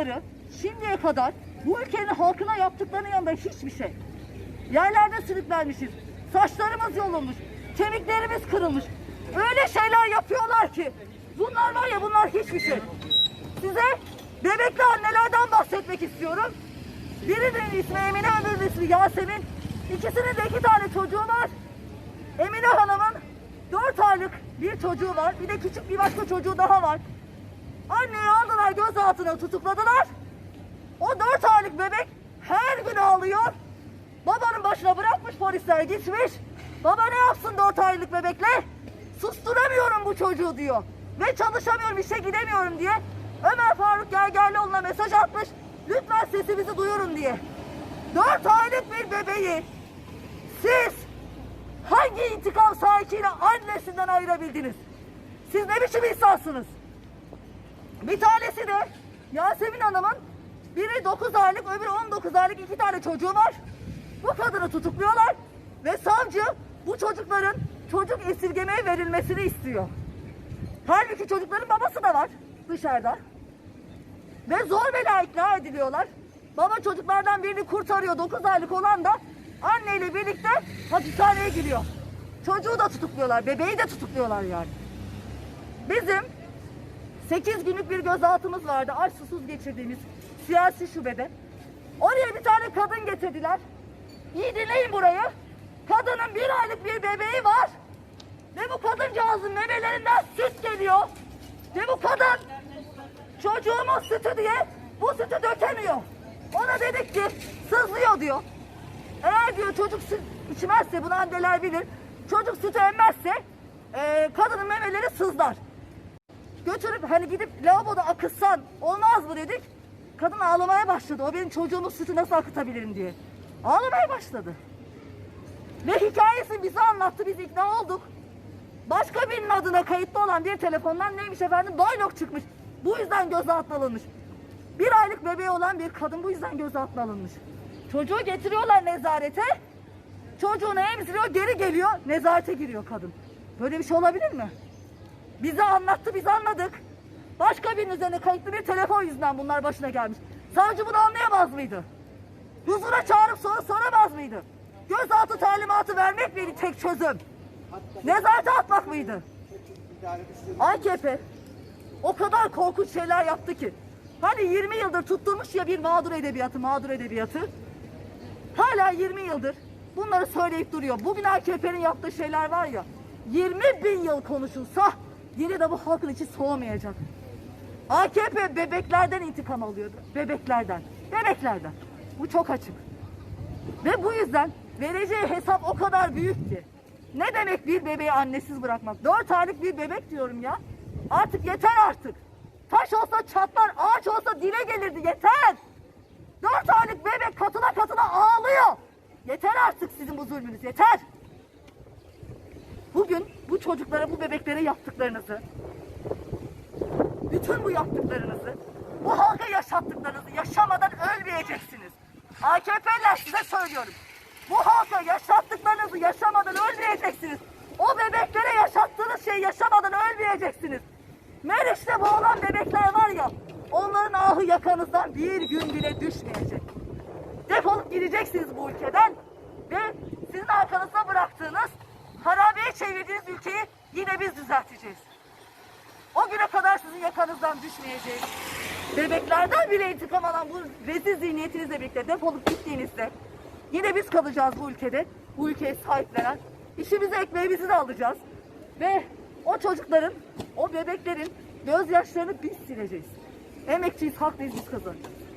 yaptıkları şimdiye kadar bu ülkenin halkına yaptıklarının yanında hiçbir şey. Yerlerde sürüklenmişiz. Saçlarımız yolunmuş. Kemiklerimiz kırılmış. Öyle şeyler yapıyorlar ki. Bunlar var ya bunlar hiçbir şey. Size bebekli annelerden bahsetmek istiyorum. Birinin ismi Emine, öbürünün ismi Yasemin. İkisinin de iki tane çocuğu var. Emine Hanım'ın dört aylık bir çocuğu var. Bir de küçük bir başka çocuğu daha var. Anneyi aldılar gözaltına tutukladılar. O dört aylık bebek her gün ağlıyor. Babanın başına bırakmış polisler gitmiş. Baba ne yapsın dört aylık bebekle? Susturamıyorum bu çocuğu diyor. Ve çalışamıyorum işe gidemiyorum diye. Ömer Faruk Gergerlioğlu'na mesaj atmış. Lütfen sesimizi duyurun diye. Dört aylık bir bebeği siz hangi intikam sahikiyle annesinden ayırabildiniz? Siz ne biçim insansınız? Bir tanesi de Yasemin Hanım'ın biri 9 aylık öbürü 19 aylık iki tane çocuğu var. Bu kadını tutukluyorlar ve savcı bu çocukların çocuk esirgemeye verilmesini istiyor. Halbuki çocukların babası da var dışarıda. Ve zor bela ikna ediliyorlar. Baba çocuklardan birini kurtarıyor 9 aylık olan da anneyle birlikte hapishaneye giriyor. Çocuğu da tutukluyorlar, bebeği de tutukluyorlar yani. Bizim 8 günlük bir gözaltımız vardı. Aç susuz geçirdiğimiz siyasi şubede. Oraya bir tane kadın getirdiler. İyi dinleyin burayı. Kadının bir aylık bir bebeği var. Ve bu kadıncağızın memelerinden süt geliyor. Ve bu kadın çocuğumuz sütü diye bu sütü dökemiyor. Ona dedik ki sızlıyor diyor. Eğer diyor çocuk süt içmezse bunu anneler bilir. Çocuk sütü emmezse eee, kadının memeleri sızlar götürüp hani gidip lavaboda akıtsan olmaz mı dedik. Kadın ağlamaya başladı. O benim çocuğumun sütü nasıl akıtabilirim diye. Ağlamaya başladı. Ve hikayesini bize anlattı. Biz ikna olduk. Başka birinin adına kayıtlı olan bir telefondan neymiş efendim? Doylok çıkmış. Bu yüzden gözaltına alınmış. Bir aylık bebeği olan bir kadın bu yüzden gözaltına alınmış. Çocuğu getiriyorlar nezarete. Çocuğunu emziriyor geri geliyor nezarete giriyor kadın. Böyle bir şey olabilir mi? Bize anlattı, biz anladık. Başka birinin üzerine kayıtlı bir telefon yüzünden bunlar başına gelmiş. Savcı bunu anlayamaz mıydı? Huzura çağırıp soru soramaz mıydı? Gözaltı talimatı vermek miydi tek çözüm? Nezarete atmak mıydı? AKP o kadar korkunç şeyler yaptı ki. Hani 20 yıldır tutturmuş ya bir mağdur edebiyatı, mağdur edebiyatı. Hala 20 yıldır bunları söyleyip duruyor. Bugün AKP'nin yaptığı şeyler var ya 20 bin yıl konuşulsa yine de bu halkın içi soğumayacak. AKP bebeklerden intikam alıyordu. Bebeklerden. Bebeklerden. Bu çok açık. Ve bu yüzden vereceği hesap o kadar büyük ki. Ne demek bir bebeği annesiz bırakmak? Dört aylık bir bebek diyorum ya. Artık yeter artık. Taş olsa çatlar, ağaç olsa dile gelirdi. Yeter. Dört aylık bebek katına katına ağlıyor. Yeter artık sizin bu zulmünüz. Yeter. Bugün bu çocuklara, bu bebeklere yaptıklarınızı, bütün bu yaptıklarınızı, bu halka yaşattıklarınızı yaşamadan ölmeyeceksiniz. AKP'ler size söylüyorum. Bu halka yaşattıklarınızı yaşamadan ölmeyeceksiniz. O bebeklere yaşattığınız şeyi yaşamadan ölmeyeceksiniz. Meriç'te boğulan bebekler var ya, onların ahı yakanızdan bir gün bile düşmeyecek. Defolup gideceksiniz bu ülkeden ve sizin arkanızda bıraktığınız harabeye çevirdiğiniz ülkeyi yine biz düzelteceğiz. O güne kadar sizin yakanızdan düşmeyeceğiz. Bebeklerden bile intikam alan bu rezil zihniyetinizle birlikte defolup gittiğinizde yine biz kalacağız bu ülkede. Bu ülkeye sahiplenen. İşimizi ekmeğimizi de alacağız. Ve o çocukların, o bebeklerin gözyaşlarını biz sileceğiz. Emekçiyiz, haklıyız biz kazanacağız.